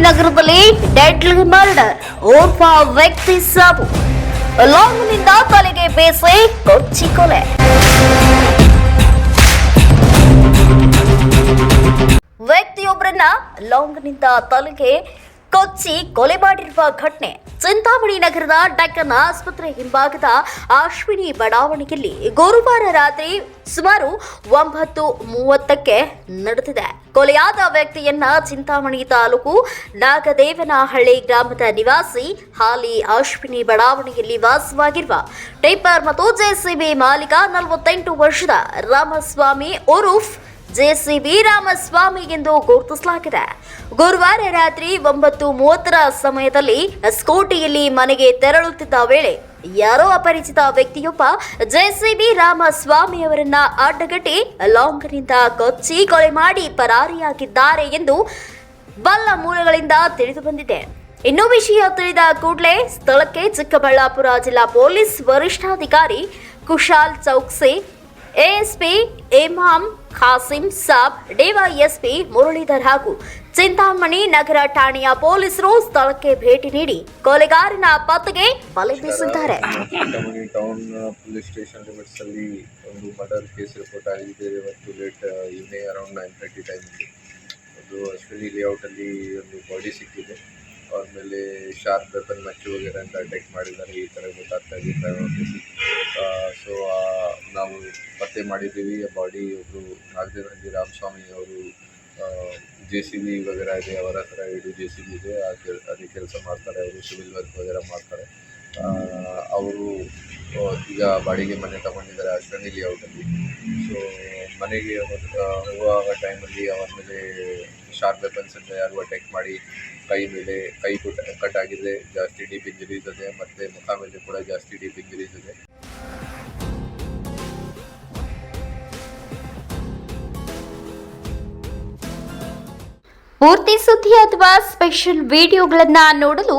ನಗರದಲ್ಲಿ deadly murder ಓರ್ವ ವ್ಯಕ್ತಿ ಸಾವು. ಲಾಂಗ್ನಿಂದ ತಲೆಗೆ ಬೇಸೆ ಕೊಚ್ಚಿ ಕೊಲೆ. ವ್ಯಕ್ತಿಯೊಬ್ಬರನ್ನ ಲಾಂಗ್ನಿಂದ ತಲೆಗೆ ಕೊಚ್ಚಿ ಕೊಲೆ ಮಾಡಿರುವ ಘಟನೆ. ಚಿಂತಾಮಣಿ ನಗರದ ಡಕ್ಕನ್ ಆಸ್ಪತ್ರೆ ಹಿಂಭಾಗದ ಅಶ್ವಿನಿ ಬಡಾವಣೆಯಲ್ಲಿ ಗುರುವಾರ ರಾತ್ರಿ ಸುಮಾರು ಒಂಬತ್ತು ಮೂವತ್ತಕ್ಕೆ ನಡೆದಿದೆ. ಕೊಲೆಯಾದ ವ್ಯಕ್ತಿಯನ್ನ ಚಿಂತಾಮಣಿ ತಾಲೂಕು ನಾಗದೇವನಹಳ್ಳಿ ಗ್ರಾಮದ ನಿವಾಸಿ ಹಾಲಿ ಅಶ್ವಿನಿ ಬಡಾವಣೆಯಲ್ಲಿ ವಾಸವಾಗಿರುವ ಟೈಪರ್ ಮತ್ತು ಜೆಸಿಬಿ ಮಾಲೀಕ ನಲವತ್ತೆಂಟು ವರ್ಷದ ರಾಮಸ್ವಾಮಿ ಉರುಫ್ ಜೆಸಿಬಿ ರಾಮಸ್ವಾಮಿ ಎಂದು ಗುರುತಿಸಲಾಗಿದೆ. ಗುರುವಾರ ರಾತ್ರಿ ಒಂಬತ್ತು ಮೂವತ್ತರ ಸಮಯದಲ್ಲಿ ಸ್ಕೂಟಿಯಲ್ಲಿ ಮನೆಗೆ ತೆರಳುತ್ತಿದ್ದ ವೇಳೆ ಯಾರೋ ಅಪರಿಚಿತ ವ್ಯಕ್ತಿಯೊಬ್ಬ ಜೆಸಿಬಿ ರಾಮಸ್ವಾಮಿ ಅವರನ್ನ ಅಡ್ಡಗಟ್ಟಿ ಲಾಂಗ್ನಿಂದ ಕೊಚ್ಚಿ ಕೊಲೆ ಮಾಡಿ ಪರಾರಿಯಾಗಿದ್ದಾರೆ ಎಂದು ಬಲ್ಲ ಮೂಲಗಳಿಂದ ತಿಳಿದು ಬಂದಿದೆ. ಇನ್ನೂ ವಿಷಯ ತಿಳಿದ ಕೂಡಲೇ ಸ್ಥಳಕ್ಕೆ ಚಿಕ್ಕಬಳ್ಳಾಪುರ ಜಿಲ್ಲಾ ಪೊಲೀಸ್ ವರಿಷ್ಠಾಧಿಕಾರಿ ಕುಶಾಲ್ ಚೌಕ್ಸಿ ಎಎಸ್ಪಿ ಇಮಾಮ್ ಖಾಸಿಂ ಸಾಬ್ ಡಿವೈಎಸ್ಪಿ ಮುರಳೀಧರ್ ಹಾಗೂ ಚಿಂತಾಮಣಿ ನಗರ ಠಾಣೆಯ ಪೊಲೀಸರು ಸ್ಥಳಕ್ಕೆ ಭೇಟಿ ನೀಡಿ ಕೊಲೆಗಾರನ ಪತ್ತೆಗೆ ಬಲೆ ಬೀಸಿದ್ದಾರೆ. Chintamani town police station limits ಅಲ್ಲಿ ಒಂದು ಮರ್ಡರ್ ಕೇಸ್ ರಿಪೋರ್ಟ್ ಆಗಿದೆ. ಇವತ್ತು late around nine thirty Ashwini layout ಒಂದು ಬಾಡಿ ಸಿಕ್ಕಿದೆ. ಅವ್ರ ಮೇಲೆ ಶಾರ್ಪ್ ವೆಪನ್ ಮಚ್ಚಿ ವಗೇರೆ ಅಂತ ಅಟ್ಯಾಕ್ ಮಾಡಿದ್ದಾರೆ, ಈ ಥರ ಗೊತ್ತಾಗ್ತಾ ಇದೆ ಸೊ ನಾವು ಪತ್ತೆ ಮಾಡಿದ್ದೀವಿ ಬಾಡಿ ಒಬ್ಬರು ನಾಗದೇವನಹಳ್ಳಿ ರಾಮಸ್ವಾಮಿ ಅವರು ಜೆ ಸಿ ಬಿ ವಗೇರೆ ಇದೆ ಅವರ ಹತ್ರ ಇದು ಜೆ ಸಿ ಬಿ ಇದೆ, ಆ ಅದೇ ಕೆಲಸ ಮಾಡ್ತಾರೆ, ಅವರು ಸಿವಿಲ್ ವರ್ಕ್ ವಗೇರೆ ಮಾಡ್ತಾರೆ. ಅವರು ಈಗ ಬಾಡಿಗೆ ಮನೆ ತಗೊಂಡಿದ್ದಾರೆ ಅಶ್ವಿನಿ ಲೇಔಟಲ್ಲಿ ಸೊ ಮನೆಗೆ ಹೋಗುವಾಗ ಟೈಮಲ್ಲಿ ಅವರ ಮೇಲೆ ಶಾರ್ಪ್ ವೆಪನ್ಸ್ ಅಂತ ಯಾರು ಅಟ್ಯಾಕ್ ಮಾಡಿ, ಕೈ ಮೇಲೆ, ಕೈ ಕುಟ್ ಕಟ್ ಆಗಿದೆ, ಜಾಸ್ತಿ ಡೀಪ್ ಇಂಜರೀಸ್ ಇದೆ, ಮತ್ತು ಮುಖ ಮೇಲೆ ಕೂಡ ಜಾಸ್ತಿ ಡೀಪ್ ಇಂಜರೀಸ್ ಇದೆ. ಪೂರ್ತಿ ಸುದ್ದಿ ಅಥವಾ ಸ್ಪೆಷಲ್ ವಿಡಿಯೋಗಳನ್ನು ನೋಡಲು